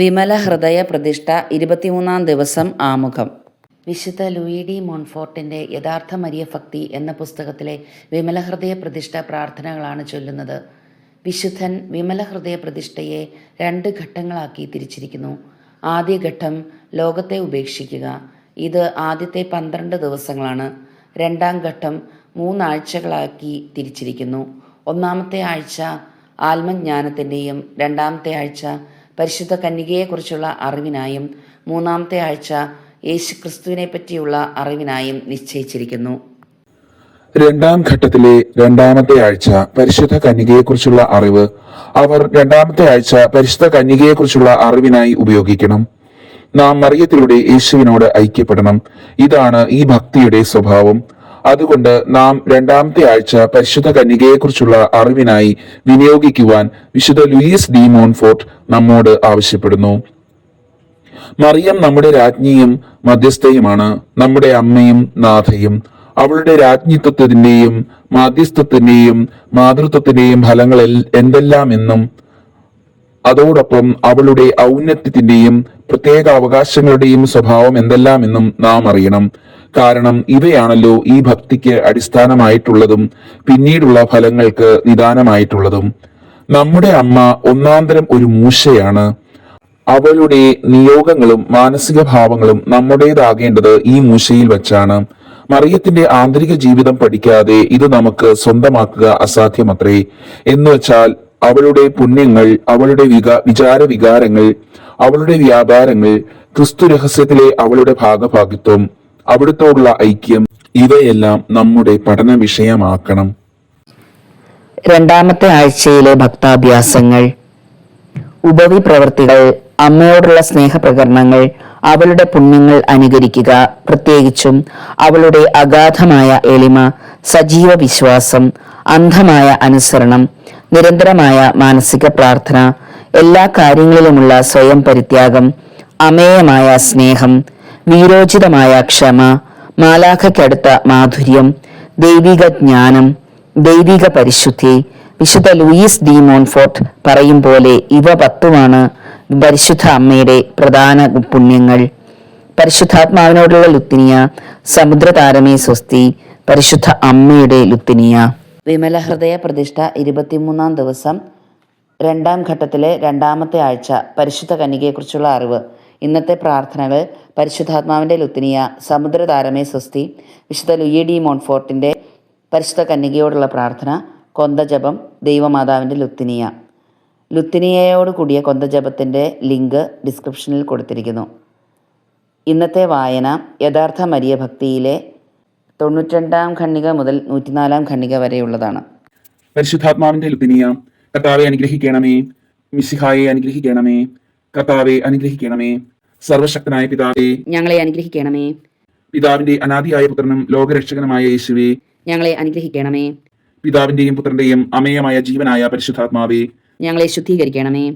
വിമല ഹൃദയ പ്രതിഷ്ഠ ഇരുപത്തിമൂന്നാം ദിവസം ആമുഖം. വിശുദ്ധ ലൂയി ഡി മോൺഫോർട്ടിന്റെ യഥാർത്ഥ മരിയ ഭക്തി എന്ന പുസ്തകത്തിലെ വിമല ഹൃദയ പ്രതിഷ്ഠ പ്രാർത്ഥനകളാണ് ചൊല്ലുന്നത്. വിശുദ്ധൻ വിമല ഹൃദയ പ്രതിഷ്ഠയെ രണ്ട് ഘട്ടങ്ങളാക്കി തിരിച്ചിരിക്കുന്നു. ആദ്യ ഘട്ടം ലോകത്തെ ഉപേക്ഷിക്കുക. ഇത് ആദ്യത്തെ പന്ത്രണ്ട് ദിവസങ്ങളാണ്. രണ്ടാം ഘട്ടം മൂന്നാഴ്ചകളാക്കി തിരിച്ചിരിക്കുന്നു. ഒന്നാമത്തെ ആഴ്ച ആത്മജ്ഞാനത്തിന്റെയും രണ്ടാമത്തെ ആഴ്ച പരിശുദ്ധ കന്യകയെക്കുറിച്ചുള്ള അറിവിനായും മൂന്നാമത്തെ ആഴ്ച യേശുക്രിസ്തുവിനെ പറ്റിയുള്ള അറിവിനായും നിശ്ചയിച്ചിരിക്കുന്നു. രണ്ടാം ഘട്ടത്തിലെ രണ്ടാമത്തെ ആഴ്ച പരിശുദ്ധ കന്യകയെക്കുറിച്ചുള്ള അറിവ് അവർ രണ്ടാമത്തെ ആഴ്ച പരിശുദ്ധ കന്യകയെക്കുറിച്ചുള്ള അറിവിനായി ഉപയോഗിക്കണം. നാം മറിയത്തിലൂടെ യേശുവിനോട് ഐക്യപ്പെടണം. ഇതാണ് ഈ ഭക്തിയുടെ സ്വഭാവം. അതുകൊണ്ട് നാം രണ്ടാമത്തെ ആഴ്ച പരിശുദ്ധ കന്യകയെക്കുറിച്ചുള്ള അറിവിനായി വിനിയോഗിക്കുവാൻ വിശുദ്ധ ലൂയിസ് ഡി മോൺഫോർട്ട് നമ്മോട് ആവശ്യപ്പെടുന്നു. മറിയം നമ്മുടെ രാജ്ഞിയും മധ്യസ്ഥയുമാണ്. നമ്മുടെ അമ്മയും നാഥയും. അവളുടെ രാജ്ഞിത്വത്തിന്റെയും മാധ്യസ്ഥത്തിന്റെയും മാതൃത്വത്തിന്റെയും ഫലങ്ങൾ എന്തെല്ലാം എന്നും അതോടൊപ്പം അവളുടെ ഔന്നത്യത്തിന്റെയും പ്രത്യേക അവകാശങ്ങളുടെയും സ്വഭാവം എന്തെല്ലാം എന്നും നാം അറിയണം. കാരണം ഇവയാണല്ലോ ഈ ഭക്തിക്ക് അടിസ്ഥാനമായിട്ടുള്ളതും പിന്നീടുള്ള ഫലങ്ങൾക്ക് നിദാനമായിട്ടുള്ളതും. നമ്മുടെ അമ്മ ഒന്നാന്തരം ഒരു മൂശയാണ്. അവളുടെ നിയോഗങ്ങളും മാനസിക ഭാവങ്ങളും നമ്മുടേതാകേണ്ടത് ഈ മൂശയിൽ വച്ചാണ്. മറിയത്തിന്റെ ആന്തരിക ജീവിതം പഠിക്കാതെ ഇത് നമുക്ക് സ്വന്തമാക്കുക അസാധ്യമത്രേ. എന്നുവെച്ചാൽ അവളുടെ പുണ്യങ്ങൾ അവളുടെ വിക വിചാര വികാരങ്ങൾ അവളുടെ വ്യാപാരങ്ങൾ ക്രിസ്തു രഹസ്യത്തിലെ അവളുടെ ഭാഗഭാഗിത്വം. അവിടുത്തോടുള്ള ഐക്യം ഇവയെല്ലാം നമ്മുടെ പഠന വിഷയമാക്കണം. രണ്ടാമത്തെ ആഴ്ചയിലെ ഭക്താഭ്യാസങ്ങൾ ഉപവി പ്രവർത്തികൾ അമ്മയോടുള്ള സ്നേഹപ്രകരണങ്ങൾ അവളുടെ പുണ്യങ്ങൾ അനുകരിക്കുക പ്രത്യേകിച്ചും അവളുടെ അഗാധമായ എളിമ സജീവ വിശ്വാസം അന്ധമായ അനുസരണം നിരന്തരമായ മാനസിക പ്രാർത്ഥന എല്ലാ കാര്യങ്ങളിലുമുള്ള സ്വയം പരിത്യാഗം അമേയമായ സ്നേഹം വീരോചിതമായ ക്ഷമ മാലാഖയ്ക്കടുത്ത മാധുര്യം ദൈവിക ജ്ഞാനം ദൈവിക പരിശുദ്ധി വിശുദ്ധ ലൂയിസ് ഡി മോൺഫോർട്ട് പറയും പോലെ ഇവ പത്തുമാണ് പരിശുദ്ധ അമ്മയുടെ പ്രധാന പുണ്യങ്ങൾ. പരിശുദ്ധാത്മാവിനോടുള്ള ലുത്തിനിയ സമുദ്രതാരമേ സ്വസ്തി പരിശുദ്ധ അമ്മയുടെ ലുത്തിനിയ. വിമല ഹൃദയ പ്രതിഷ്ഠ ഇരുപത്തിമൂന്നാം ദിവസം രണ്ടാം ഘട്ടത്തിലെ രണ്ടാമത്തെ ആഴ്ച പരിശുദ്ധ കന്യകയെക്കുറിച്ചുള്ള അറിവ്. ഇന്നത്തെ പ്രാർത്ഥനകൾ പരിശുദ്ധാത്മാവിന്റെ ലുത്തിനിയ സമുദ്രതാരമേ സ്വസ്തി. വിശുദ്ധ ലുയി ഡി മോൺഫോർട്ടിന്റെ പരിശുദ്ധ കന്യകയോടുള്ള പ്രാർത്ഥന കൊന്തജപം ദൈവമാതാവിന്റെ ലുത്തിനിയ. ലുത്തിനിയയോട് കൂടിയ കൊന്തജപത്തിന്റെ ലിങ്ക് ഡിസ്ക്രിപ്ഷനിൽ കൊടുത്തിരിക്കുന്നു. ഇന്നത്തെ വായന യഥാർത്ഥ മരിയ ഭക്തിയിലെ തൊണ്ണൂറ്റിരണ്ടാം ഖണ്ണിക മുതൽ നൂറ്റിനാലാം ഖണ്ണിക വരെയുള്ളതാണ്. പരിശുദ്ധാത്മാവിന്റെ ലുത്തിനിയ കർത്താവെ അനുഗ്രഹിക്കണമേ മിസിഹായെ അനുഗ്രഹിക്കണമേ കർത്താവെ അനുഗ്രഹിക്കണമേ. സർവശക്തനായ പിതാവേ ഞങ്ങളെ അനുഗ്രഹിക്കണമേ. പിതാവിന്റെ അനാദിയായ പുത്രനും ലോകരക്ഷകനുമായ യേശുവേ ഞങ്ങളെ അനുഗ്രഹിക്കണമേ. പിതാവിന്റെയും പുത്രന്റെയും അമേയമായ ജീവനായ പരിശുദ്ധാത്മാവേ ഞങ്ങളെ ശുദ്ധീകരിക്കണമേ.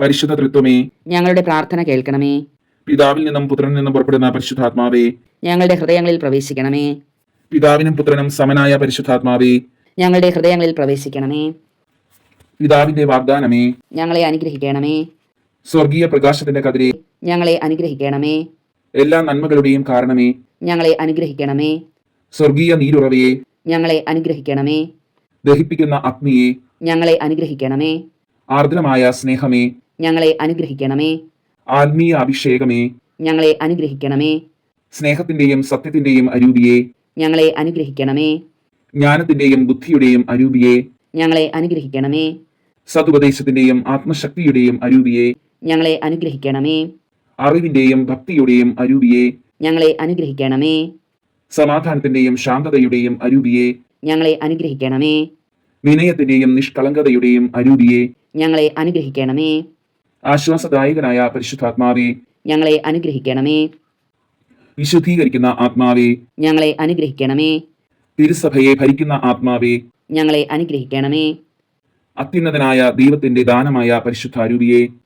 പരിശുദ്ധ തൃത്വമേ ഞങ്ങളുടെ പ്രാർത്ഥന കേൾക്കണമേ. പിതാവിൽ നിന്നും പുത്രനിൽ നിന്നും പുറപ്പെടുന്ന പരിശുദ്ധാത്മാവേ ഞങ്ങളുടെ ഹൃദയങ്ങളിൽ പ്രവേശിക്കണമേ. പിതാവിനും പുത്രനും സമനായ പരിശുദ്ധാത്മാവേ ഞങ്ങളുടെ ഹൃദയങ്ങളിൽ പ്രവേശിക്കണമേ. പിതാവിന്റെ വാഗ്ദാനമേ ഞങ്ങളെ അനുഗ്രഹിക്കണമേ. സ്വർഗീയ പ്രകാശത്തിന്റെ കതിരെ. ഞങ്ങളെ അനുഗ്രഹിക്കണമേ. എല്ലാ നന്മകളുടെയും കാരണമേ. ഞങ്ങളെ അനുഗ്രഹിക്കണമേ. സ്വർഗീയ നീരുറവയെ. ഞങ്ങളെ അനുഗ്രഹിക്കണമേ. ദഹിപ്പിക്കുന്ന അഗ്നിയെ. ഞങ്ങളെ അനുഗ്രഹിക്കണമേ. ആർദ്രമായ സ്നേഹമേ. ഞങ്ങളെ അനുഗ്രഹിക്കണമേ. ആത്മീയ അഭിഷേകമേ. ഞങ്ങളെ അനുഗ്രഹിക്കണമേ. സ്നേഹത്തിന്റെയും സത്യത്തിന്റെയും അരൂപിയെ. ഞങ്ങളെ അനുഗ്രഹിക്കണമേ. ജ്ഞാനത്തിന്റെയും ബുദ്ധിയുടെയും അരൂപിയെ. ഞങ്ങളെ അനുഗ്രഹിക്കണമേ. സതുപദേശത്തിന്റെയും ആത്മശക്തിയുടെയും അരൂപിയെ. ഞങ്ങളെ അനുഗ്രഹിക്കണമേ. അറിവിന്റെയും ഭക്തിയുടെയും അരൂപിയെ. ഞങ്ങളെ അനുഗ്രഹിക്കണമേ. സമാധാനത്തിന്റെയും ശാന്തതയുടെയും അരൂപിയെ. ഞങ്ങളെ അനുഗ്രഹിക്കണമേ. വിനയത്തിന്റെയും നിഷ്കളങ്കതയുടെയും അരൂപിയെ. ഞങ്ങളെ അനുഗ്രഹിക്കണമേ. ആശ്വാസദായകനായ പരിശുദ്ധാത്മാവെ. ഞങ്ങളെ അനുഗ്രഹിക്കണമേ. വിശുദ്ധീകരിക്കുന്ന ആത്മാവെ. ഞങ്ങളെ അനുഗ്രഹിക്കണമേ. തിരുസഭയെ ഭരിക്കുന്ന ആത്മാവെ. ഞങ്ങളെ അനുഗ്രഹിക്കണമേ. അത്യുന്നതനായ ദൈവത്തിന്റെ ദാനമായ പരിശുദ്ധ അരൂപിയെ.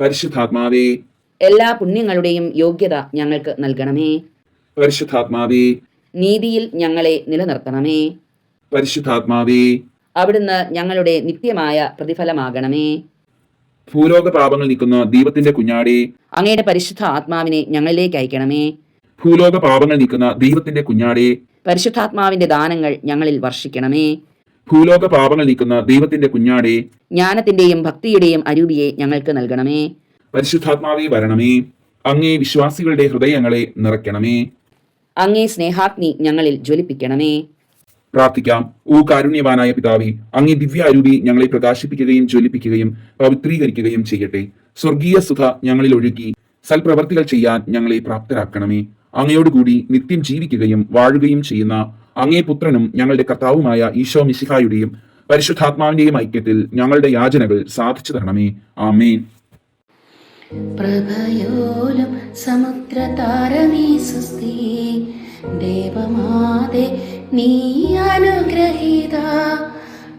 പരിശുദ്ധാത്മാവേ. എല്ലാ പുണ്യങ്ങളുടെയും യോഗ്യത ഞങ്ങൾക്ക് നൽകണമേ. പരിശുദ്ധാത്മാവേ. നീതിയിൽ ഞങ്ങളെ നിലനിർത്തണമേ. പരിശുദ്ധാത്മാവേ. അവിടുന്ന് ഞങ്ങളുടെ നിത്യമായ പ്രതിഫലമാകണമേ. ഭൂലോക പാപങ്ങൾ നീക്കുന്ന ദൈവത്തിന്റെ കുഞ്ഞാടി. അങ്ങയുടെ പരിശുദ്ധ ആത്മാവിനെ ഞങ്ങളിലേക്ക് അയക്കണമേ. ഭൂലോക പാപങ്ങൾ നീക്കുന്ന ദൈവത്തിന്റെ കുഞ്ഞാടി. പരിശുദ്ധാത്മാവിന്റെ ദാനങ്ങൾ ഞങ്ങളിൽ വർഷിക്കണമേ. ഭൂലോക പാപങ്ങൾ നീക്കുന്ന ദൈവത്തിന്റെ കുഞ്ഞാടി. ജ്ഞാനത്തിന്റെയും ഭക്തിയുടെയും അരൂപിയെ ഞങ്ങൾക്ക് നൽകണമേ. പരിശുദ്ധാത്മാവെ വരണമേ. അങ്ങേ വിശ്വാസികളുടെ ഹൃദയങ്ങളെ നിറയ്ക്കണമേ. അങ്ങേ സ്നേഹാഗ്നി ഞങ്ങളിൽ ജ്വലിപ്പിക്കണമേ. പ്രാർത്ഥിക്കാം. ഓ കാരുണ്യവാനായ പിതാവി അങ്ങേ ദിവ്യാരൂപി ഞങ്ങളെ പ്രകാശിപ്പിക്കുകയും ജ്വലിപ്പിക്കുകയും പവിത്രീകരിക്കുകയും ചെയ്യട്ടെ. സ്വർഗീയ സുധ ഞങ്ങളിൽ ഒഴുകി സൽപ്രവർത്തികൾ ചെയ്യാൻ ഞങ്ങളെ പ്രാപ്തരാക്കണമേ. അങ്ങയോടുകൂടി നിത്യം ജീവിക്കുകയും വാഴുകയും ചെയ്യുന്ന അങ്ങേ പുത്രനും ഞങ്ങളുടെ കർത്താവുമായ ഈശോ മിശിഹായുടെയും പരിശുദ്ധാത്മാവിന്റെയും ഐക്യത്തിൽ ഞങ്ങളുടെ യാചനകൾ സാധിച്ചു തരണമേ. ആമേൻ. പ്രഭയോലും സമുദ്രതാരമീ സുസ്ഥി ദേവമാതെ നീ അനുഗ്രഹീത.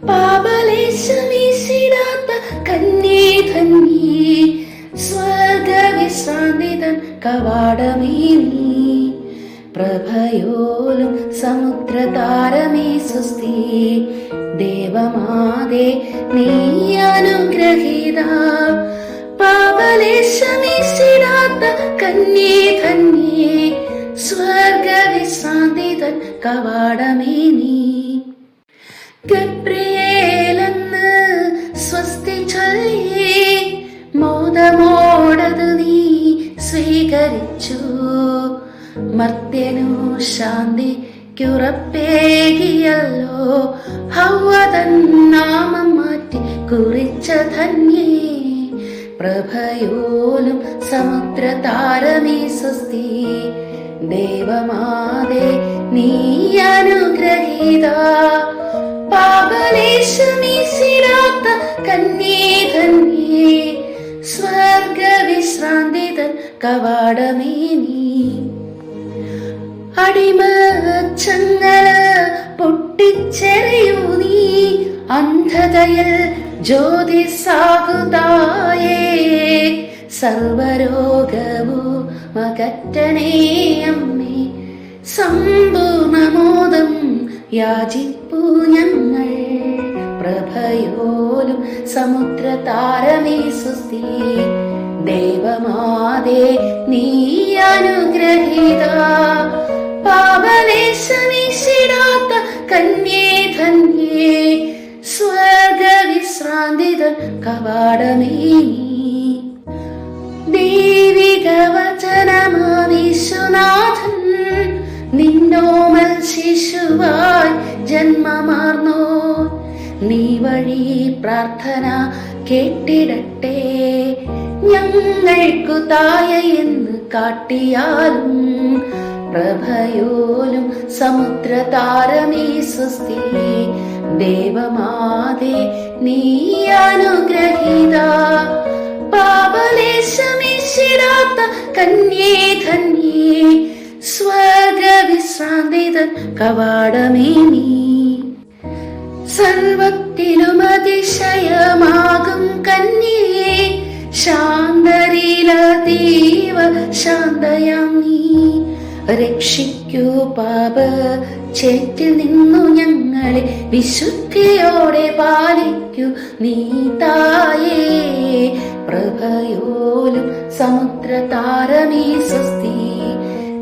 പാപലേശമീശിടാത്ത കന്യേ ധന്യേ. സ്വർഗവിശ്രാന്തിതൻ കവാടമേ നീ പ്രഭയോലും സമുദ്രതാരമേ സുസ്ഥി ദേവമാതേ നീ അനുഗ്രഹീത. പാപലേശമീശിടാത്ത കന്യേ ധന്യേ. സ്വർഗവിശ്രാന്തിതൻ കവാടമേ നീ. ഗബ്രിയേലെന്ന് സ്വസ്തി ചൊല്ലേ മോദമോടത് നീ സ്വീകരിച്ചു. മർത്യനു ശാന്തിക്കുറപ്പേകിയല്ലോ ഹൗവതൻ നാമം മാറ്റി കുറിച്ച ധന്യേ. പ്രഭയോലും സമുദ്രതാരമേ സ്വസ്തി. ദേവമാതേ നീ അനുഗ്രഹീത. പാപലേശമീശിടാത്ത കന്യേ ധന്യേ. സ്വർഗവിശ്രാന്തിതൻ കവാടമേ നീ. അടിമച്ചങ്ങല പൊട്ടിച്ചെറിയൂ നീ. അന്ധതയിൽ ജ്യോതിസാകുതായേ. സർവരോഗവും മകറ്റണേ അമ്മേ. സമ്പൂർണമോദം യാചിപ്പൂ ഞങ്ങൾ. പ്രഭയോലും സമുദ്രതാരമേ സുസ്തി ദേവമാതേ നീ അനുഗ്രഹീത. പാപലേശമീശിടാത്ത കന്യേ ധന്യേ സ്വർഗവിശ്രാന്തിതൻ കവാടമേ. ദൈവിക വചനമാവിശ്വനാഥൻ നിന്നോമൽ ശിശുവായി ജന്മമാർന്നോ. നീ വഴി പ്രാർത്ഥന കേട്ടിടട്ടെ. ഞങ്ങൾക്കു തായ എന്ന് കാട്ടിയാലും പ്രഭയോലും സമുദ്രതാരമേ സ്വസ്തി. ദേവമാതേ നീ അനുഗ്രഹീത. പാപലേശമീശിടാത്ത കന്യേ ധന്യേ. സ്വർഗവിശ്രാന്തിതൻ കവാടമേ നീ. സർവത്തിലും അതിശയമാകും കന്യേ. ശാന്തരീലതീവ ശാന്തയാം നീ. രക്ഷിക്കൂ പാപ. ചേറ്റിൽ നിന്നു ഞങ്ങളെ വിശുദ്ധിയോടെ പാലിക്കൂ നീ തായേ. പ്രഭയോലും സമുദ്രതാരമേ സ്വസ്തി.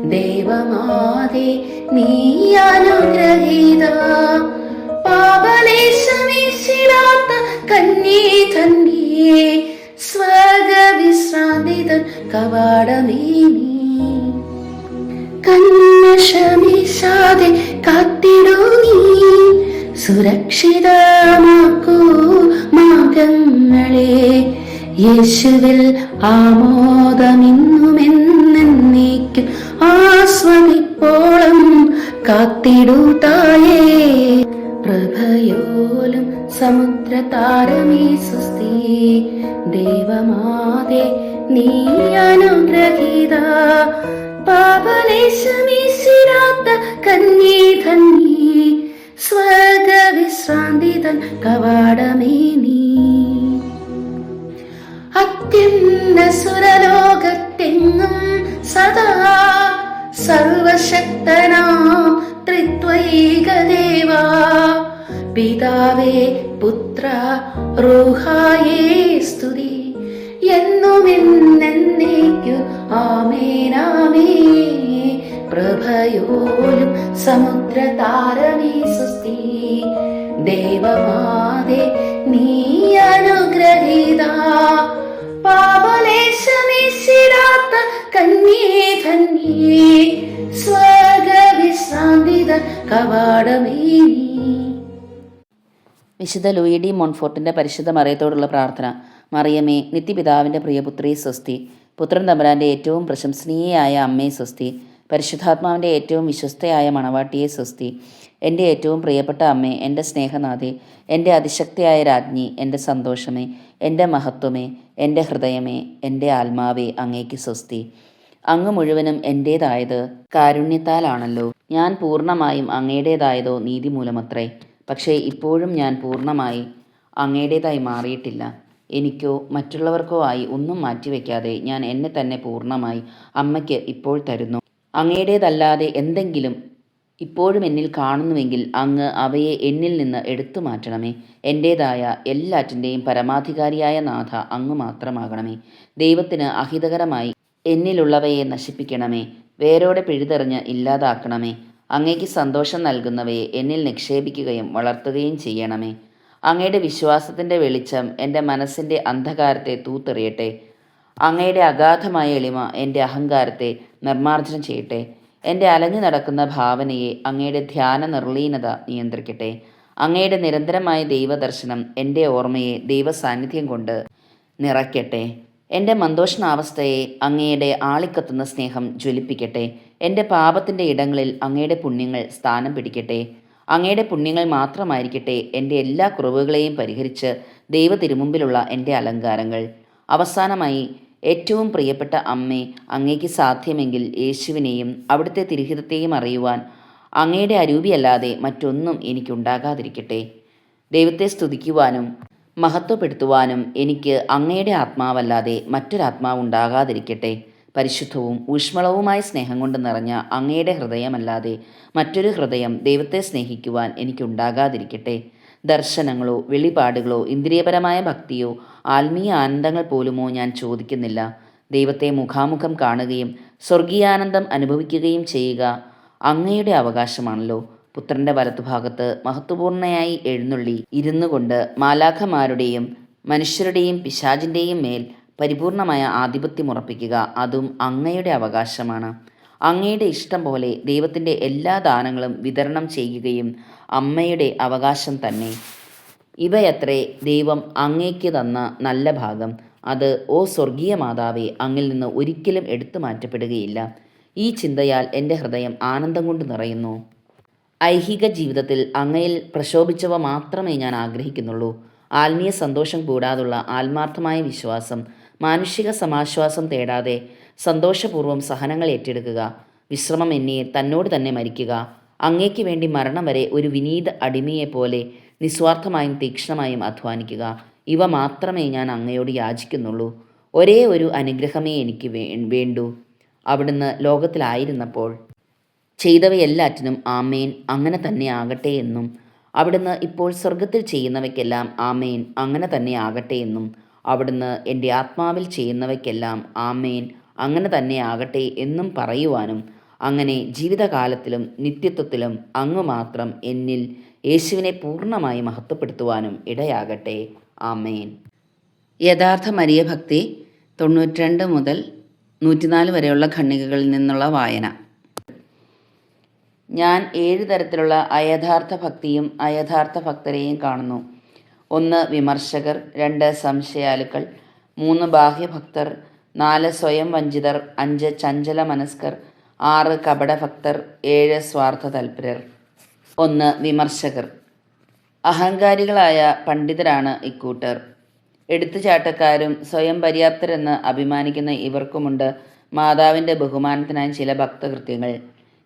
ദേവമാതേ നീ അനുഗ്രഹീത. പാപലേശമീശിടാത്ത കന്യേ ധന്യേ സ്വർഗവിശ്രാന്തിതൻ കവാടമേ നീ കന്മഷമീശാതെ നീ. സുരക്ഷിതമാക്കൂ മാർഗങ്ങളെ. യേശുവിൽ ആമോദമിന്നുമെന്നേക്കും ആസ്വദിപ്പോളം കാത്തിടൂ തായേ. പ്രഭയോലും സമുദ്രതാരമേ സുസ്തി ദേവമാതേ നീ അനുഗ്രഹീത. പാപലേശമീശിരാത്ത കന്യേ ധന്യേ സ്വർഗവിശ്രാന്തിതൻ കവാടമേ നീ. അത്യുന്ന സുരലോകത്തെങ്ങും സദാ സർവശക്തനാം ത്രിത്വൈകദേവാ പിതാവേ പുത്ര റൂഹായേ സ്തുതി എന്നുമെന്നേക്കു ആമേനാമേ. പ്രഭയോലും സമുദ്ര താരമേ സുസ്തി ദേവമാതേ നീ അനുഗ്രഹീത. പാപലേശമീശിരാത്ത കന്യേ ധന്യേ. കവാടമേ. വിശുദ്ധ ലൂയി ഡി മോൺഫോർട്ടിന്റെ പരിശുദ്ധ മറിയത്തോടുള്ള പ്രാർത്ഥന. മറിയമേ നിത്യപിതാവിന്റെ പ്രിയപുത്രി സ്വസ്തി. പുത്രൻ തമ്പരാന്റെ ഏറ്റവും പ്രശംസനീയയായ അമ്മയെ സ്വസ്തി. പരിശുദ്ധാത്മാവിന്റെ ഏറ്റവും വിശ്വസ്തയായ മണവാട്ടിയെ സ്വസ്തി. എന്റെ ഏറ്റവും പ്രിയപ്പെട്ട അമ്മേ എന്റെ സ്നേഹനാഥേ എന്റെ അതിശക്തിയായ രാജ്ഞി എന്റെ സന്തോഷമേ എന്റെ മഹത്വമേ എന്റെ ഹൃദയമേ എന്റെ ആത്മാവേ അങ്ങേക്ക് സ്വസ്തി. അങ്ങ് മുഴുവനും എന്റേതായത് കാരുണ്യത്താലാണല്ലോ. ഞാൻ പൂർണമായും അങ്ങയുടേതായതോ നീതി മൂലമത്രേ പക്ഷേ ഇപ്പോഴും ഞാൻ പൂർണമായി അങ്ങയുടേതായി മാറിയിട്ടില്ല. എനിക്കോ മറ്റുള്ളവർക്കോ ആയി ഒന്നും മാറ്റിവെക്കാതെ ഞാൻ എന്നെ തന്നെ പൂർണമായി അമ്മയ്ക്ക് ഇപ്പോൾ തരുന്നു. അങ്ങയുടേതല്ലാതെ എന്തെങ്കിലും ഇപ്പോഴും എന്നിൽ കാണുന്നുവെങ്കിൽ അങ്ങ് അവയെ എന്നിൽ നിന്ന് എടുത്തു മാറ്റണമേ. എന്റേതായ എല്ലാറ്റിന്റെയും പരമാധികാരിയായ നാഥ അങ്ങ് മാത്രമാകണമേ. ദൈവത്തിന് അഹിതകരമായി എന്നിലുള്ളവയെ നശിപ്പിക്കണമേ. വേരോടെ പിഴുതെറിഞ്ഞ് ഇല്ലാതാക്കണമേ. അങ്ങേക്ക് സന്തോഷം നൽകുന്നവയെ എന്നിൽ നിക്ഷേപിക്കുകയും വളർത്തുകയും ചെയ്യണമേ. അങ്ങയുടെ വിശ്വാസത്തിന്റെ വെളിച്ചം എന്റെ മനസ്സിന്റെ അന്ധകാരത്തെ തൂത്തെറിയട്ടെ. അങ്ങയുടെ അഗാധമായ എളിമ എന്റെ അഹങ്കാരത്തെ നിർമ്മാർജനം ചെയ്യട്ടെ. എന്റെ അലഞ്ഞു നടക്കുന്ന ഭാവനയെ അങ്ങയുടെ ധ്യാന നിർലീനത നിയന്ത്രിക്കട്ടെ. അങ്ങയുടെ നിരന്തരമായ ദൈവദർശനം എന്റെ ഓർമ്മയെ ദൈവസാന്നിധ്യം കൊണ്ട് നിറയ്ക്കട്ടെ. എന്റെ മന്ദോഷണാവസ്ഥയെ അങ്ങയുടെ ആളിക്കത്തുന്ന സ്നേഹം ജ്വലിപ്പിക്കട്ടെ. എന്റെ പാപത്തിന്റെ ഇടങ്ങളിൽ അങ്ങയുടെ പുണ്യങ്ങൾ സ്ഥാനം പിടിക്കട്ടെ. അങ്ങയുടെ പുണ്യങ്ങൾ മാത്രമായിരിക്കട്ടെ എന്റെ എല്ലാ കുറവുകളെയും പരിഹരിച്ച് ദൈവ തിരുമുമ്പിലുള്ള എന്റെ അലങ്കാരങ്ങൾ. അവസാനമായി ഏറ്റവും പ്രിയപ്പെട്ട അമ്മേ അങ്ങേക്ക് സാധ്യമെങ്കിൽ യേശുവിനെയും അവിടുത്തെ തിരുഹിതത്തെയും അറിയുവാൻ അങ്ങയുടെ അരൂപിയല്ലാതെ മറ്റൊന്നും എനിക്കുണ്ടാകാതിരിക്കട്ടെ. ദൈവത്തെ സ്തുതിക്കുവാനും മഹത്വപ്പെടുത്തുവാനും എനിക്ക് അങ്ങയുടെ ആത്മാവല്ലാതെ മറ്റൊരാത്മാവുണ്ടാകാതിരിക്കട്ടെ. പരിശുദ്ധവും ഊഷ്മളവുമായ സ്നേഹം കൊണ്ട് നിറഞ്ഞ അങ്ങയുടെ ഹൃദയമല്ലാതെ മറ്റൊരു ഹൃദയം ദൈവത്തെ സ്നേഹിക്കുവാൻ എനിക്കുണ്ടാകാതിരിക്കട്ടെ. ദർശനങ്ങളോ വെളിപാടുകളോ ഇന്ദ്രിയപരമായ ഭക്തിയോ ആത്മീയ ആനന്ദങ്ങൾ പോലുമോ ഞാൻ ചോദിക്കുന്നില്ല. ദൈവത്തെ മുഖാമുഖം കാണുകയും സ്വർഗീയാനന്ദം അനുഭവിക്കുകയും ചെയ്യുക അങ്ങയുടെ അവകാശമാണല്ലോ. പുത്രന്റെ വലത്തുഭാഗത്ത് മഹത്വപൂർണയായി എഴുന്നള്ളി ഇരുന്നു കൊണ്ട് മാലാഖമാരുടെയും മനുഷ്യരുടെയും പിശാചിന്റെയും മേൽ പരിപൂർണമായ ആധിപത്യം ഉറപ്പിക്കുക അതും അങ്ങയുടെ അവകാശമാണ്. അങ്ങയുടെ ഇഷ്ടം പോലെ ദൈവത്തിന്റെ എല്ലാ ദാനങ്ങളും വിതരണം ചെയ്യുകയും അമ്മയുടെ അവകാശം തന്നെ. ഇവയത്രേ ദൈവം അങ്ങേക്ക് തന്ന നല്ല ഭാഗം. അത് ഓ സ്വർഗീയ മാതാവേ അങ്ങിൽ നിന്ന് ഒരിക്കലും എടുത്തു മാറ്റപ്പെടുകയില്ല. ഈ ചിന്തയാൽ എന്റെ ഹൃദയം ആനന്ദം കൊണ്ട് നിറയുന്നു. ഐഹിക ജീവിതത്തിൽ അങ്ങയിൽ പ്രശോഭിച്ചവ മാത്രമേ ഞാൻ ആഗ്രഹിക്കുന്നുള്ളൂ. ആത്മീയ സന്തോഷം കൂടാതുള്ള ആത്മാർത്ഥമായ വിശ്വാസം മാനുഷിക സമാശ്വാസം തേടാതെ സന്തോഷപൂർവം സഹനങ്ങൾ ഏറ്റെടുക്കുക വിശ്രമം എന്നെ തന്നോട് തന്നെ മരിക്കുക അങ്ങേക്ക് വേണ്ടി മരണം വരെ ഒരു വിനീത അടിമയെപ്പോലെ നിസ്വാർത്ഥമായും തീക്ഷ്ണമായും അധ്വാനിക്കുക ഇവ മാത്രമേ ഞാൻ അങ്ങയോട് യാചിക്കുന്നുള്ളൂ. ഒരേ ഒരു അനുഗ്രഹമേ എനിക്ക് വേണ്ടൂ. അവിടുന്ന് ലോകത്തിലായിരുന്നപ്പോൾ ചെയ്തവയെല്ലാറ്റിനും ആമേൻ അങ്ങനെ തന്നെ ആകട്ടെ എന്നും. അവിടുന്ന് ഇപ്പോൾ സ്വർഗത്തിൽ ചെയ്യുന്നവയ്ക്കെല്ലാം ആമേൻ അങ്ങനെ തന്നെ ആകട്ടെ എന്നും. അവിടുന്ന് എന്റെ ആത്മാവിൽ ചെയ്യുന്നവയ്ക്കെല്ലാം ആമേൻ അങ്ങനെ തന്നെ ആകട്ടെ എന്നും പറയുവാനും അങ്ങനെ ജീവിതകാലത്തിലും നിത്യത്വത്തിലും അങ്ങ് മാത്രം എന്നിൽ യേശുവിനെ പൂർണമായി മഹത്വപ്പെടുത്തുവാനും ഇടയാകട്ടെ. ആമേൻ. യഥാർത്ഥ മരിയഭക്തി തൊണ്ണൂറ്റിരണ്ട് മുതൽ നൂറ്റിനാല് വരെയുള്ള ഖണ്ഡികകളിൽ നിന്നുള്ള വായന. ഞാൻ ഏഴ് തരത്തിലുള്ള അയഥാർത്ഥ ഭക്തിയും അയഥാർത്ഥ ഭക്തരെയും കാണുന്നു. ഒന്ന് വിമർശകർ രണ്ട് സംശയാലുക്കൾ മൂന്ന് ബാഹ്യഭക്തർ നാല് സ്വയം വഞ്ചിതർ അഞ്ച് ചഞ്ചല മനസ്കർ ആറ് കപടഭക്തർ ഏഴ് സ്വാർത്ഥ തൽപരർ ഒന്ന് വിമർശകർ. അഹങ്കാരികളായ പണ്ഡിതരാണ് ഇക്കൂട്ടർ. എടുത്തുചാട്ടക്കാരും സ്വയം പര്യാപ്തരെന്ന് അഭിമാനിക്കുന്ന ഇവർക്കുമുണ്ട് മാതാവിന്റെ ബഹുമാനത്തിനായി ചില ഭക്തകൃത്യങ്ങൾ.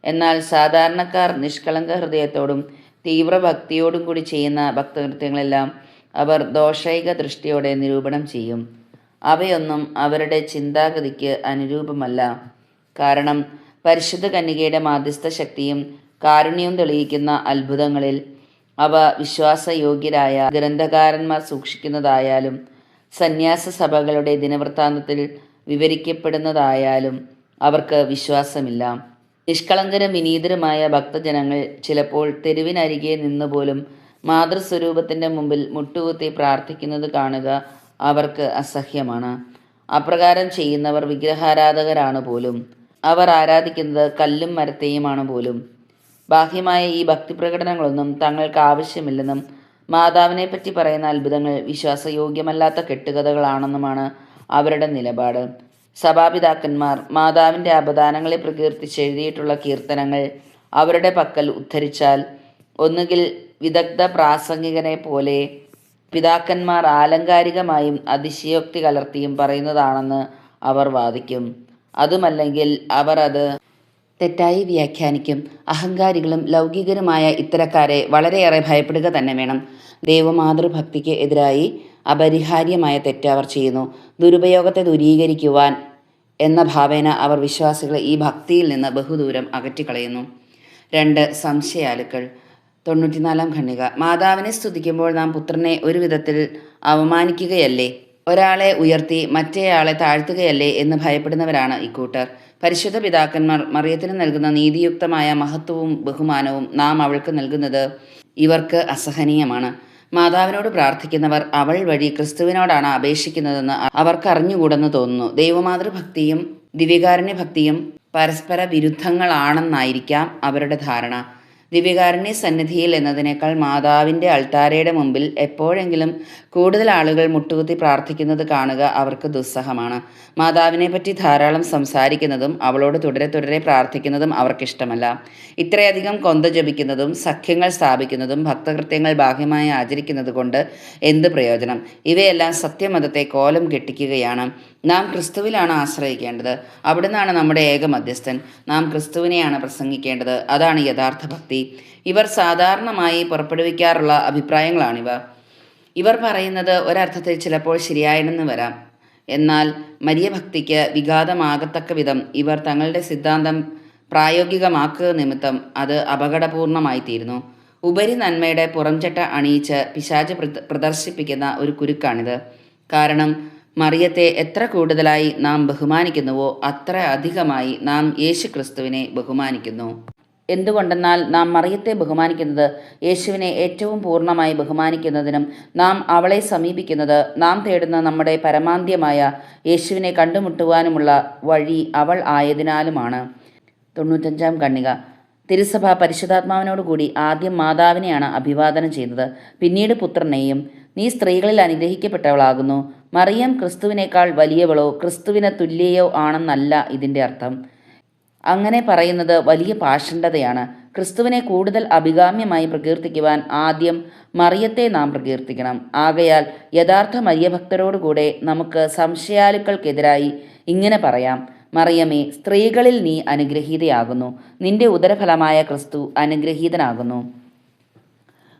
എന്നാൽ സാധാരണക്കാർ നിഷ്കളങ്ക ഹൃദയത്തോടും തീവ്രഭക്തിയോടും കൂടി ചെയ്യുന്ന ഭക്തകൃത്യങ്ങളെല്ലാം അവർ ദോഷൈക ദൃഷ്ടിയോടെ നിരൂപണം ചെയ്യും. അവയൊന്നും അവരുടെ ചിന്താഗതിക്ക് അനുരൂപമല്ല. കാരണം പരിശുദ്ധ കന്യകയുടെ മാധ്യസ്ഥ ശക്തിയും കാരുണ്യവും തെളിയിക്കുന്ന അത്ഭുതങ്ങളിൽ അവ വിശ്വാസയോഗ്യരായ ഗ്രന്ഥകാരന്മാർ സൂക്ഷിക്കുന്നതായാലും സന്യാസ സഭകളുടെ ദിനവൃത്താന്തത്തിൽ വിവരിക്കപ്പെടുന്നതായാലും അവർക്ക് വിശ്വാസമില്ല. നിഷ്കളങ്കരും വിനീതരുമായ ഭക്തജനങ്ങൾ ചിലപ്പോൾ തെരുവിനരികെ നിന്നുപോലും മാതൃസ്വരൂപത്തിന്റെ മുമ്പിൽ മുട്ടുകുത്തി പ്രാർത്ഥിക്കുന്നത് കാണുക അവർക്ക് അസഹ്യമാണ്. അപ്രകാരം ചെയ്യുന്നവർ വിഗ്രഹാരാധകരാണ് പോലും. അവർ ആരാധിക്കുന്നത് കല്ലും മരത്തെയുമാണ് പോലും. ബാഹ്യമായ ഈ ഭക്തിപ്രകടനങ്ങളൊന്നും തങ്ങൾക്ക് ആവശ്യമില്ലെന്നും മാതാവിനെ പറ്റി പറയുന്ന അത്ഭുതങ്ങൾ വിശ്വാസയോഗ്യമല്ലാത്ത കെട്ടുകഥകളാണെന്നുമാണ് അവരുടെ നിലപാട്. സഭാപിതാക്കന്മാർ മാതാവിന്റെ അപദാനങ്ങളെ പ്രകീർത്തിച്ച് എഴുതിയിട്ടുള്ള കീർത്തനങ്ങൾ അവരുടെ പക്കൽ ഉദ്ധരിച്ചാൽ ഒന്നുകിൽ വിദഗ്ധ പ്രാസംഗികനെ പോലെ പിതാക്കന്മാർ ആലങ്കാരികമായും അതിശയോക്തി കലർത്തിയും പറയുന്നതാണെന്ന് അവർ വാദിക്കും. അതുമല്ലെങ്കിൽ അവർ അത് തെറ്റായി വ്യാഖ്യാനിക്കും. അഹങ്കാരികളും ലൗകികരുമായ ഇത്തരക്കാരെ വളരെയേറെ ഭയപ്പെടുക തന്നെ വേണം. ദൈവമാതൃഭക്തിക്ക് എതിരായി അപരിഹാര്യമായ തെറ്റ് അവർ ചെയ്യുന്നു. ദുരുപയോഗത്തെ ദൂരീകരിക്കുവാൻ എന്ന ഭാവേന അവർ വിശ്വാസികളെ ഈ ഭക്തിയിൽ നിന്ന് ബഹുദൂരം അകറ്റിക്കളയുന്നു. രണ്ട് സംശയാലുക്കൾ. തൊണ്ണൂറ്റിനാലാം ഖണ്ഡിക. മാതാവിനെ സ്തുതിക്കുമ്പോൾ നാം പുത്രനെ ഒരു വിധത്തിൽ അവമാനിക്കുകയല്ലേ ഒരാളെ ഉയർത്തി മറ്റേയാളെ താഴ്ത്തുകയല്ലേ എന്ന് ഭയപ്പെടുന്നവരാണ് ഇക്കൂട്ടർ. പരിശുദ്ധ പിതാക്കന്മാർ മറിയത്തിന് നൽകുന്ന നീതിയുക്തമായ മഹത്വവും ബഹുമാനവും നാം അവൾക്ക് നൽകുന്നത് ഇവർക്ക് അസഹനീയമാണ്. മാതാവിനോട് പ്രാർത്ഥിക്കുന്നവർ അവൾ വഴി ക്രിസ്തുവിനോടാണ് അപേക്ഷിക്കുന്നതെന്ന് അവർക്ക് അറിഞ്ഞുകൂടെന്ന് തോന്നുന്നു. ദൈവമാതൃഭക്തിയും ദിവ്യകാരുണ്യ ഭക്തിയും പരസ്പര വിരുദ്ധങ്ങളാണെന്നായിരിക്കാം അവരുടെ ധാരണ. ദിവ്യകാരുണ്യ സന്നിധിയിൽ എന്നതിനേക്കാൾ മാതാവിന്റെ അൾത്താരയുടെ മുമ്പിൽ എപ്പോഴെങ്കിലും കൂടുതൽ ആളുകൾ മുട്ടുകുത്തി പ്രാർത്ഥിക്കുന്നത് കാണുക അവർക്ക് ദുസ്സഹമാണ്. മാതാവിനെ പറ്റി ധാരാളം സംസാരിക്കുന്നതും അവളോട് തുടരെ തുടരെ പ്രാർത്ഥിക്കുന്നതും അവർക്കിഷ്ടമല്ല. ഇത്രയധികം കൊന്ത ജപിക്കുന്നതും സഖ്യങ്ങൾ സ്ഥാപിക്കുന്നതും ഭക്തകൃത്യങ്ങൾ ബാഹ്യമായി ആചരിക്കുന്നത് കൊണ്ട് എന്ത് പ്രയോജനം? ഇവയെല്ലാം സത്യമതത്തെ കോലം കെട്ടിക്കുകയാണ്. നാം ക്രിസ്തുവിലാണ് ആശ്രയിക്കേണ്ടത്. അവിടുന്നാണ് നമ്മുടെ ഏക മധ്യസ്ഥൻ. നാം ക്രിസ്തുവിനെയാണ് പ്രസംഗിക്കേണ്ടത്. അതാണ് യഥാർത്ഥ ഭക്തി. ഇവർ സാധാരണമായി പുറപ്പെടുവിക്കാറുള്ള അഭിപ്രായങ്ങളാണിവ. ഇവർ പറയുന്നത് ഒരർത്ഥത്തിൽ ചിലപ്പോൾ ശരിയായെന്ന് വരാം. എന്നാൽ മരിയ ഭക്തിക്ക് വിഘാതമാകത്തക്ക വിധം ഇവർ തങ്ങളുടെ സിദ്ധാന്തം പ്രായോഗികമാക്കുക നിമിത്തം അത് അപകടപൂർണമായി തീരുന്നു ഉപരി നന്മയുടെ പുറംചട്ട അണിയിച്ച് പിശാച് പ്രദർശിപ്പിക്കുന്ന ഒരു കുരുക്കാണിത്. കാരണം മറിയത്തെ എത്ര കൂടുതലായി നാം ബഹുമാനിക്കുന്നുവോ അത്ര അധികമായി നാം യേശു ക്രിസ്തുവിനെ ബഹുമാനിക്കുന്നു. എന്തുകൊണ്ടെന്നാൽ നാം മറിയത്തെ ബഹുമാനിക്കുന്നത് യേശുവിനെ ഏറ്റവും പൂർണമായി ബഹുമാനിക്കുന്നതിനും നാം അവളെ സമീപിക്കുന്നത് നാം തേടുന്ന നമ്മുടെ പരമാന്ത്യമായ യേശുവിനെ കണ്ടുമുട്ടുവാനുമുള്ള വഴി അവൾ ആയതിനാലുമാണ്. തൊണ്ണൂറ്റഞ്ചാം കണ്ണിക. തിരുസഭ പരിശുദ്ധാത്മാവിനോടുകൂടി ആദ്യം മാതാവിനെയാണ് അഭിവാദനം ചെയ്യുന്നത്. പിന്നീട് പുത്രനെയും നീ സ്ത്രീകളിൽ അനുഗ്രഹിക്കപ്പെട്ടവളാകുന്നു. മറിയം ക്രിസ്തുവിനേക്കാൾ വലിയവളോ ക്രിസ്തുവിന് തുല്യയോ ആണെന്നല്ല ഇതിന്റെ അർത്ഥം. അങ്ങനെ പറയുന്നത് വലിയ പാഷണ്ഡതയാണ്. ക്രിസ്തുവിനെ കൂടുതൽ അഭികാമ്യമായി പ്രകീർത്തിക്കുവാൻ ആദ്യം മറിയത്തെ നാം പ്രകീർത്തിക്കണം. ആകയാൽ യഥാർത്ഥ മരിയഭക്തരോടുകൂടെ നമുക്ക് സംശയാലുക്കൾക്കെതിരായി ഇങ്ങനെ പറയാം. മറിയമേ സ്ത്രീകളിൽ നീ അനുഗ്രഹീതയാകുന്നു. നിന്റെ ഉദരഫലമായ ക്രിസ്തു അനുഗ്രഹീതനാകുന്നു.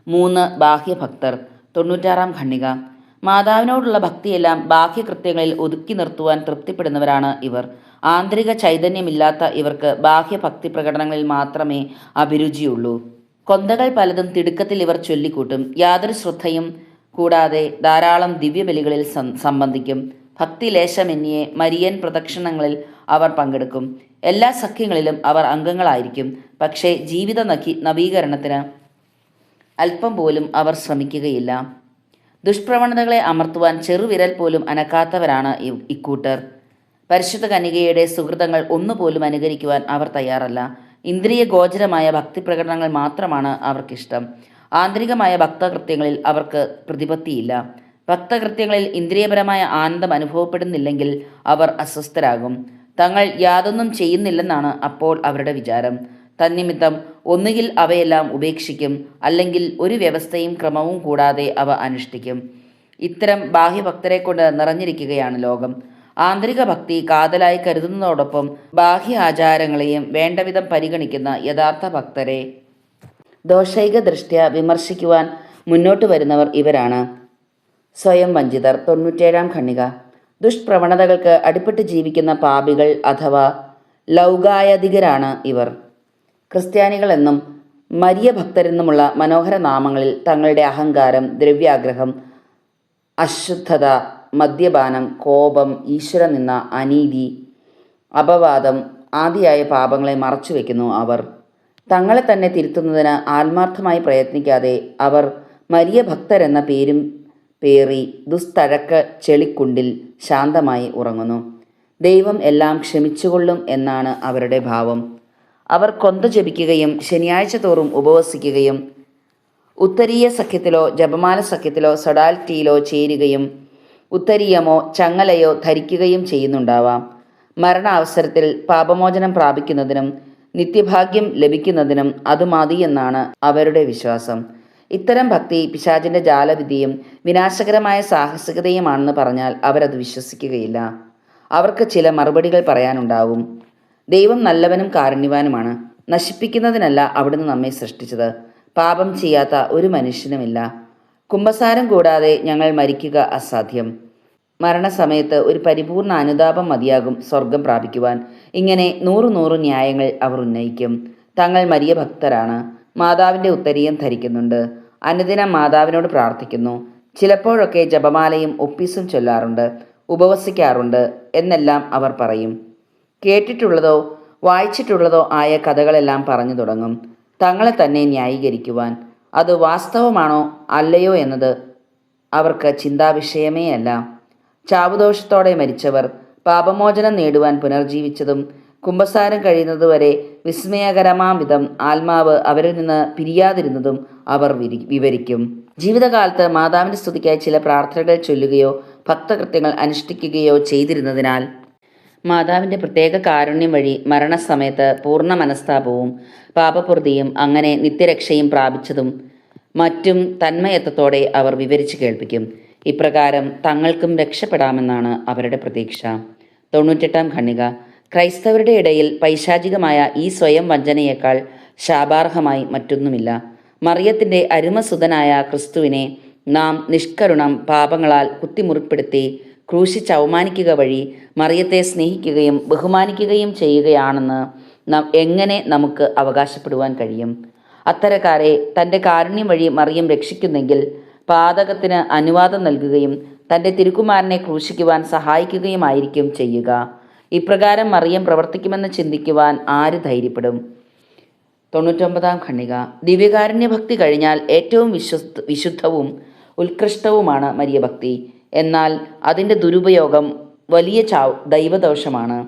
മൂന്ന് ബാഹ്യഭക്തർ. തൊണ്ണൂറ്റാറാം ഖണ്ഡിക. മാതാവിനോടുള്ള ഭക്തിയെല്ലാം ബാഹ്യകൃത്യങ്ങളിൽ ഒതുക്കി നിർത്തുവാൻ തൃപ്തിപ്പെടുന്നവരാണ് ഇവർ. ആന്തരിക ചൈതന്യമില്ലാത്ത ഇവർക്ക് ബാഹ്യഭക്തി പ്രകടനങ്ങളിൽ മാത്രമേ അഭിരുചിയുള്ളൂ. കൊന്തകൾ പലതും തിടുക്കത്തിൽ ഇവർ ചൊല്ലിക്കൂട്ടും. യാതൊരു ശ്രദ്ധയും കൂടാതെ ധാരാളം ദിവ്യബലികളിൽ സംബന്ധിക്കും. ഭക്തി ലേശമെന്നിയെ മരിയൻ പ്രദക്ഷിണങ്ങളിൽ അവർ പങ്കെടുക്കും. എല്ലാ സഖ്യങ്ങളിലും അവർ അംഗങ്ങളായിരിക്കും. പക്ഷേ ജീവിത നവീകരണത്തിന് അല്പം പോലും അവർ ശ്രമിക്കുകയില്ല. ദുഷ്പ്രവണതകളെ അമർത്തുവാൻ ചെറുവിരൽ പോലും അനക്കാത്തവരാണ് ഇക്കൂട്ടർ. പരിശുദ്ധ കനികയുടെ സുഹൃതങ്ങൾ ഒന്നുപോലും അനുകരിക്കുവാൻ അവർ തയ്യാറല്ല. ഇന്ദ്രിയ ഗോചരമായ ഭക്തിപ്രകടനങ്ങൾ മാത്രമാണ് അവർക്കിഷ്ടം. ആന്തരികമായ ഭക്തകൃത്യങ്ങളിൽ അവർക്ക് പ്രതിപത്തിയില്ല. ഭക്തകൃത്യങ്ങളിൽ ഇന്ദ്രിയപരമായ ആനന്ദം അനുഭവപ്പെടുന്നില്ലെങ്കിൽ അവർ അസ്വസ്ഥരാകും. തങ്ങൾ യാതൊന്നും ചെയ്യുന്നില്ലെന്നാണ് അപ്പോൾ അവരുടെ വിചാരം. തന്നിമിത്തം ഒന്നുകിൽ അവയെല്ലാം ഉപേക്ഷിക്കും അല്ലെങ്കിൽ ഒരു വ്യവസ്ഥയും ക്രമവും കൂടാതെ അവ അനുഷ്ഠിക്കും. ഇത്തരം ബാഹ്യഭക്തരെ കൊണ്ട് നിറഞ്ഞിരിക്കുകയാണ് ലോകം. ആന്തരിക ഭക്തി കാതലായി കരുതുന്നതോടൊപ്പം ബാഹ്യ ആചാരങ്ങളെയും വേണ്ടവിധം പരിഗണിക്കുന്ന യഥാർത്ഥ ഭക്തരെ. ദോഷൈക ദൃഷ്ട്യ വിമർശിക്കുവാൻ മുന്നോട്ട് വരുന്നവർ ഇവരാണ്. സ്വയം വഞ്ചിതർ തൊണ്ണൂറ്റേഴാം ഖണ്ണിക ദുഷ്പ്രവണതകൾക്ക് അടിപ്പെട്ട് ജീവിക്കുന്ന പാപികൾ അഥവാ ലൗകായധികരാണ് ഇവർ. ക്രിസ്ത്യാനികളെന്നും മരിയ ഭക്തരെന്നുമുള്ള മനോഹര നാമങ്ങളിൽ തങ്ങളുടെ അഹങ്കാരം ദ്രവ്യാഗ്രഹം അശുദ്ധത മദ്യപാനം കോപം ഈശ്വരനിന്ന അനീതി അപവാദം ആദിയായ പാപങ്ങളെ മറച്ചുവെക്കുന്നു അവർ. തങ്ങളെ തന്നെ തിരുത്തുന്നതിന് ആത്മാർത്ഥമായി പ്രയത്നിക്കാതെ അവർ മരിയ ഭക്തരെന്ന പേരും പേറി ദുസ്തഴക്ക ചെളിക്കുണ്ടിൽ ശാന്തമായി ഉറങ്ങുന്നു. ദൈവം എല്ലാം ക്ഷമിച്ചുകൊള്ളും എന്നാണ് അവരുടെ ഭാവം. അവർ കൊന്ത ജപിക്കുകയും ശനിയാഴ്ച തോറും ഉപവസിക്കുകയും ഉത്തരീയ സഖ്യത്തിലോ ജപമാല സഖ്യത്തിലോ സൊഡാൽറ്റിയിലോ ചേരുകയും ഉത്തരീയമോ ചങ്ങലയോ ധരിക്കുകയും ചെയ്യുന്നുണ്ടാവാം. മരണാവസരത്തിൽ പാപമോചനം പ്രാപിക്കുന്നതിനും നിത്യഭാഗ്യം ലഭിക്കുന്നതിനും അത് മതി എന്നാണ് അവരുടെ വിശ്വാസം. ഇത്തരം ഭക്തി പിശാചിന്റെ ജാലവിധിയും വിനാശകരമായ സാഹസികതയുമാണെന്ന് പറഞ്ഞാൽ അവരത് വിശ്വസിക്കുകയില്ല. അവർക്ക് ചില മറുപടികൾ പറയാനുണ്ടാവും. ദൈവം നല്ലവനും കാരുണ്യവാനുമാണ്. നശിപ്പിക്കുന്നതിനല്ല അവിടുന്ന് നമ്മെ സൃഷ്ടിച്ചത്. പാപം ചെയ്യാത്ത ഒരു മനുഷ്യനുമില്ല. കുംഭസാരം കൂടാതെ ഞങ്ങൾ മരിക്കുക അസാധ്യം. മരണസമയത്ത് ഒരു പരിപൂർണ അനുതാപം മതിയാകും സ്വർഗം പ്രാപിക്കുവാൻ. ഇങ്ങനെ നൂറു നൂറു ന്യായങ്ങൾ അവർ ഉന്നയിക്കും. തങ്ങൾ മരിയ ഭക്തരാണ്. മാതാവിന്റെ ഉത്തരീയം ധരിക്കുന്നുണ്ട്. അനുദിനം മാതാവിനോട് പ്രാർത്ഥിക്കുന്നു. ചിലപ്പോഴൊക്കെ ജപമാലയും ഒപ്പീസും ചൊല്ലാറുണ്ട്. ഉപവസിക്കാറുണ്ട് എന്നെല്ലാം അവർ പറയും. കേട്ടിട്ടുള്ളതോ വായിച്ചിട്ടുള്ളതോ ആയ കഥകളെല്ലാം പറഞ്ഞു തുടങ്ങും. തങ്ങളെ തന്നെ ന്യായീകരിക്കുവാൻ. അത് വാസ്തവമാണോ അല്ലയോ എന്നത് അവർക്ക് ചിന്താവിഷയമേ അല്ല ചാവുദോഷത്തോടെ മരിച്ചവർ പാപമോചനം നേടുവാൻ പുനർജീവിച്ചതും കുംഭസാരം കഴിയുന്നതുവരെ വിസ്മയകരമാം വിധം ആത്മാവ് അവരിൽ നിന്ന് പിരിയാതിരുന്നതും അവർ വിവരിക്കും. ജീവിതകാലത്ത് മാതാവിന്റെ സ്തുതിക്കായി ചില പ്രാർത്ഥനകൾ ചൊല്ലുകയോ ഭക്തകൃത്യങ്ങൾ അനുഷ്ഠിക്കുകയോ ചെയ്തിരുന്നതിനാൽ മാതാവിന്റെ പ്രത്യേക കാരുണ്യം വഴി മരണസമയത്ത് പൂർണ മനസ്താപവും പാപപൂർത്തിയും അങ്ങനെ നിത്യരക്ഷയും പ്രാപിച്ചതും മറ്റും തന്മയത്വത്തോടെ അവർ വിവരിച്ചു കേൾപ്പിക്കും. ഇപ്രകാരം തങ്ങൾക്കും രക്ഷപ്പെടാമെന്നാണ് അവരുടെ പ്രതീക്ഷ. തൊണ്ണൂറ്റെട്ടാം ഖണ്ണിക ക്രൈസ്തവരുടെ ഇടയിൽ പൈശാചികമായ ഈ സ്വയം വഞ്ചനയേക്കാൾ ശാപാർഹമായി മറ്റൊന്നുമില്ല. മറിയത്തിന്റെ അരുമസുതനായ ക്രിസ്തുവിനെ നാം നിഷ്കരുണം പാപങ്ങളാൽ കുത്തിമുറിപ്പെടുത്തി ക്രൂശിച്ച് അവമാനിക്കുക വഴി മറിയത്തെ സ്നേഹിക്കുകയും ബഹുമാനിക്കുകയും ചെയ്യുകയാണെന്ന് എങ്ങനെ നമുക്ക് അവകാശപ്പെടുവാൻ കഴിയും? അത്തരക്കാരെ തന്റെ കാരുണ്യം വഴി മറിയം രക്ഷിക്കുന്നെങ്കിൽ പാതകത്തിന് അനുവാദം നൽകുകയും തന്റെ തിരുക്കുമാരനെ ക്രൂശിക്കുവാൻ സഹായിക്കുകയുമായിരിക്കും ചെയ്യുക. ഇപ്രകാരം മറിയം പ്രവർത്തിക്കുമെന്ന് ചിന്തിക്കുവാൻ ആര് ധൈര്യപ്പെടും? തൊണ്ണൂറ്റൊമ്പതാം ഖണ്ണിക ദിവ്യകാരുണ്യ ഭക്തി കഴിഞ്ഞാൽ ഏറ്റവും വിശ്വ വിശുദ്ധവും ഉത്കൃഷ്ടവുമാണ് മരിയ ഭക്തി എന്നാൽ അതിന്റെ ദുരുപയോഗം വലിയ ചാവ് ദൈവദോഷമാണ്.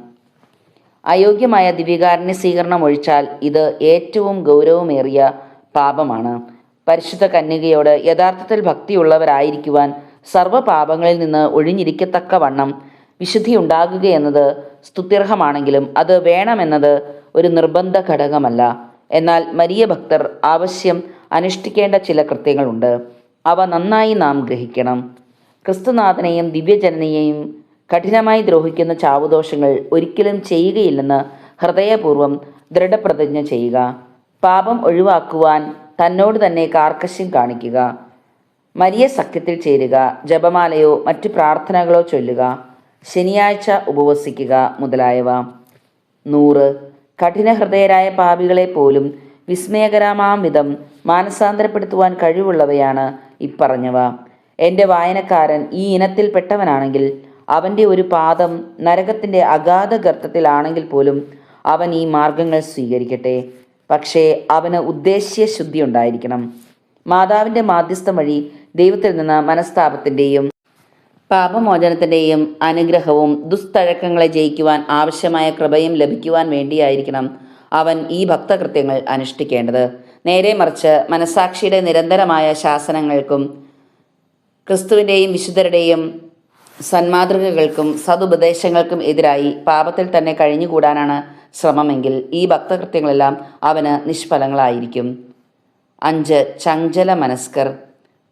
അയോഗ്യമായ ദിവികാരണ്യ സ്വീകരണം ഒഴിച്ചാൽ ഇത് ഏറ്റവും ഗൗരവമേറിയ പാപമാണ്. പരിശുദ്ധ കന്യകയോട് യഥാർത്ഥത്തിൽ ഭക്തിയുള്ളവരായിരിക്കുവാൻ സർവപാപങ്ങളിൽ നിന്ന് ഒഴിഞ്ഞിരിക്കത്തക്ക വണ്ണം വിശുദ്ധി ഉണ്ടാകുകയെന്നത് സ്തുത്യർഹമാണെങ്കിലും അത് വേണമെന്നത് ഒരു നിർബന്ധ ഘടകമല്ല. എന്നാൽ മരിയ ഭക്തർ ആവശ്യം അനുഷ്ഠിക്കേണ്ട ചില കൃത്യങ്ങളുണ്ട്. അവ നന്നായി നാം ഗ്രഹിക്കണം. ക്രിസ്തുനാഥനെയും ദിവ്യജനനെയും കഠിനമായി ദ്രോഹിക്കുന്ന ചാവുദോഷങ്ങൾ ഒരിക്കലും ചെയ്യുകയില്ലെന്ന് ഹൃദയപൂർവം ദൃഢപ്രതിജ്ഞ ചെയ്യുക. പാപം ഒഴിവാക്കുവാൻ തന്നോട് തന്നെ കാർക്കശ്യം കാണിക്കുക. മരിയ സഖ്യത്തിൽ ചേരുക. ജപമാലയോ മറ്റു പ്രാർത്ഥനകളോ ചൊല്ലുക. ശനിയാഴ്ച ഉപവസിക്കുക മുതലായവ. നൂറ്. കഠിനഹൃദയരായ പാപികളെ പോലും വിസ്മയകരമാം വിധം മാനസാന്തരപ്പെടുത്തുവാൻ കഴിവുള്ളവയാണ് ഇപ്പറഞ്ഞവ. എന്റെ വായനക്കാരൻ ഈ ഇനത്തിൽപ്പെട്ടവനാണെങ്കിൽ അവന്റെ ഒരു പാദം നരകത്തിന്റെ അഗാധ ഗർത്തത്തിലാണെങ്കിൽ പോലും അവൻ ഈ മാർഗങ്ങൾ സ്വീകരിക്കട്ടെ. പക്ഷേ അവന് ഉദ്ദേശ്യ ശുദ്ധി ഉണ്ടായിരിക്കണം. മാതാവിന്റെ മാധ്യസ്ഥം വഴി ദൈവത്തിൽ നിന്ന് മനസ്താപത്തിന്റെയും പാപമോചനത്തിന്റെയും അനുഗ്രഹവും ദുസ്തഴക്കങ്ങളെ ജയിക്കുവാൻ ആവശ്യമായ കൃപയും ലഭിക്കുവാൻ വേണ്ടിയായിരിക്കണം അവൻ ഈ ഭക്തകൃത്യങ്ങൾ അനുഷ്ഠിക്കേണ്ടത്. നേരെ മറിച്ച് മനസാക്ഷിയുടെ നിരന്തരമായ ശാസനങ്ങൾക്കും ക്രിസ്തുവിന്റെയും വിശുദ്ധരുടെയും സന്മാതൃകകൾക്കും സതുപദേശങ്ങൾക്കും എതിരായി പാപത്തിൽ തന്നെ കഴിഞ്ഞുകൂടാനാണ് ശ്രമമെങ്കിൽ ഈ ഭക്തകൃത്യങ്ങളെല്ലാം അവന് നിഷ്ഫലങ്ങളായിരിക്കും. അഞ്ച്. ചഞ്ചല മനസ്കർ.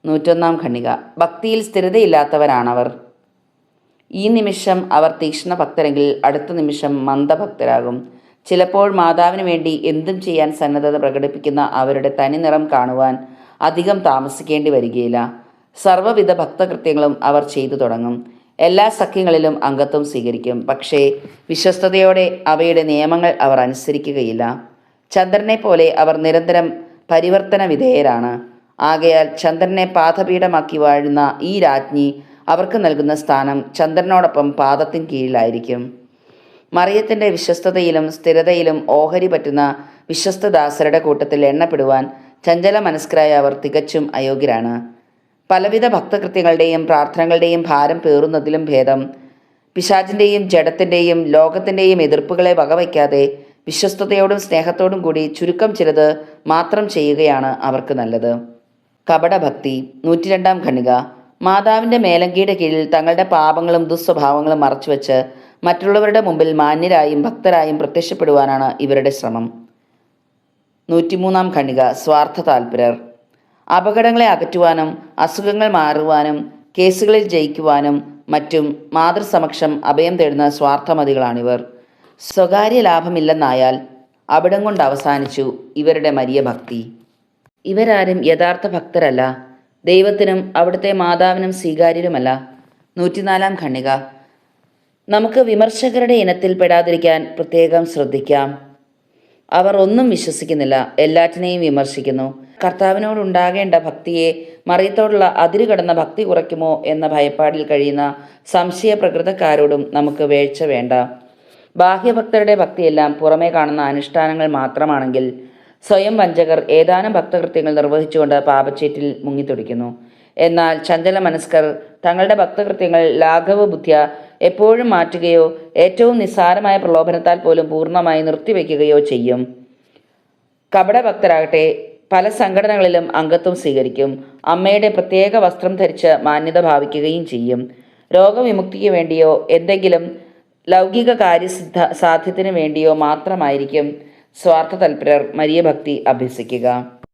നൂറ്റൊന്നാം ഖണ്ണിക ഭക്തിയിൽ സ്ഥിരതയില്ലാത്തവരാണവർ. ഈ നിമിഷം അവർ തീക്ഷ്ണ ഭക്തരെങ്കിൽ അടുത്ത നിമിഷം മന്ദഭക്തരാകും. ചിലപ്പോൾ മാതാവിന് വേണ്ടി എന്തും ചെയ്യാൻ സന്നദ്ധത പ്രകടിപ്പിക്കുന്ന അവരുടെ തനിനിറം കാണുവാൻ അധികം താമസിക്കേണ്ടി വരികയില്ല. സർവവിധ ഭക്തകൃത്യങ്ങളും അവർ ചെയ്തു തുടങ്ങും. എല്ലാ സഖ്യങ്ങളിലും അംഗത്വം സ്വീകരിക്കും. പക്ഷേ വിശ്വസ്തയോടെ അവയുടെ നിയമങ്ങൾ അവർ അനുസരിക്കുകയില്ല. ചന്ദ്രനെ പോലെ അവർ നിരന്തരം പരിവർത്തന വിധേയരാണ് ആകയാൽ ചന്ദ്രനെ പാദപീഠമാക്കി വാഴുന്ന ഈ രാജ്ഞി അവർക്ക് നൽകുന്ന സ്ഥാനം ചന്ദ്രനോടൊപ്പം പാദത്തിന് കീഴിലായിരിക്കും. മറിയത്തിന്റെ വിശ്വസ്തതയിലും സ്ഥിരതയിലും ഓഹരി പറ്റുന്ന വിശ്വസ്തദാസരുടെ കൂട്ടത്തിൽ എണ്ണപ്പെടുവാൻ ചഞ്ചല മനസ്കരായ അവർ തികച്ചും അയോഗ്യരാണ്. പലവിധ ഭക്തകൃത്യങ്ങളുടെയും പ്രാർത്ഥനകളുടെയും ഭാരം പേറുന്നതിലും ഭേദം. പിശാചിന്റെയും ജഡത്തിന്റെയും ലോകത്തിന്റെയും എതിർപ്പുകളെ വകവയ്ക്കാതെ വിശ്വസ്തയോടും സ്നേഹത്തോടും കൂടി ചുരുക്കം ചിലത് മാത്രം ചെയ്യുകയാണ് അവർക്ക് നല്ലത്. കപടഭക്തി നൂറ്റിരണ്ടാം ഖണ്ണിക മാതാവിന്റെ മേലങ്കിയുടെ കീഴിൽ തങ്ങളുടെ പാപങ്ങളും ദുസ്വഭാവങ്ങളും മറച്ചുവെച്ച് മറ്റുള്ളവരുടെ മുമ്പിൽ മാന്യരായും ഭക്തരായും പ്രത്യക്ഷപ്പെടുവാനാണ് ഇവരുടെ ശ്രമം. നൂറ്റിമൂന്നാം ഖണ്ഡിക സ്വാർത്ഥ താൽപര്യർ അപകടങ്ങളെ അകറ്റുവാനും അസുഖങ്ങൾ മാറുവാനും കേസുകളിൽ ജയിക്കുവാനും മറ്റും മാതൃസമക്ഷം അഭയം തേടുന്ന സ്വാർത്ഥമതികളാണിവർ. സ്വകാര്യ ലാഭമില്ലെന്നായാൽ അവിടം കൊണ്ട് അവസാനിച്ചു ഇവരുടെ മരിയ ഭക്തി. ഇവരാരും യഥാർത്ഥ ഭക്തരല്ല. ദൈവത്തിനും അവിടുത്തെ മാതാവിനും സ്വീകാര്യരുമല്ല. നൂറ്റിനാലാം ഖണ്ണിക നമുക്ക് വിമർശകരുടെ ഇനത്തിൽ പെടാതിരിക്കാൻ പ്രത്യേകം ശ്രദ്ധിക്കാം. അവർ ഒന്നും വിശ്വസിക്കുന്നില്ല. എല്ലാറ്റിനെയും വിമർശിക്കുന്നു. കർത്താവിനോടുണ്ടാകേണ്ട ഭക്തിയെ മറിയത്തോടുള്ള അതിരുകടന്ന ഭക്തി കുറയ്ക്കുമോ എന്ന ഭയപ്പാടിൽ കഴിയുന്ന സംശയ പ്രകൃതക്കാരോടും നമുക്ക് വേഴ്ച വേണ്ട. ബാഹ്യഭക്തരുടെ ഭക്തിയെല്ലാം പുറമേ കാണുന്ന അനുഷ്ഠാനങ്ങൾ മാത്രമാണെങ്കിൽ സ്വയം വഞ്ചകർ ഏതാനും ഭക്തകൃത്യങ്ങൾ നിർവഹിച്ചുകൊണ്ട് പാപച്ചേറ്റിൽ മുങ്ങിത്തുടിക്കുന്നു. എന്നാൽ ചഞ്ചല മനസ്കർ തങ്ങളുടെ ഭക്തകൃത്യങ്ങൾ ലാഘവ ബുദ്ധിയ എപ്പോഴും മാറ്റുകയോ ഏറ്റവും നിസ്സാരമായ പ്രലോഭനത്താൽ പോലും പൂർണമായി നിർത്തിവെക്കുകയോ ചെയ്യും. കപടഭക്തരാകട്ടെ പല സംഘടനകളിലും അംഗത്വം സ്വീകരിക്കും. അമ്മയുടെ പ്രത്യേക വസ്ത്രം ധരിച്ച് മാന്യത ഭാവിക്കുകയും ചെയ്യും. രോഗവിമുക്തിക്ക് വേണ്ടിയോ എന്തെങ്കിലും ലൗകിക കാര്യസിദ്ധ സാധ്യത്തിന് വേണ്ടിയോ മാത്രമായിരിക്കും സ്വാർത്ഥ തൽപരർ മരിയഭക്തി അഭ്യസിക്കുക.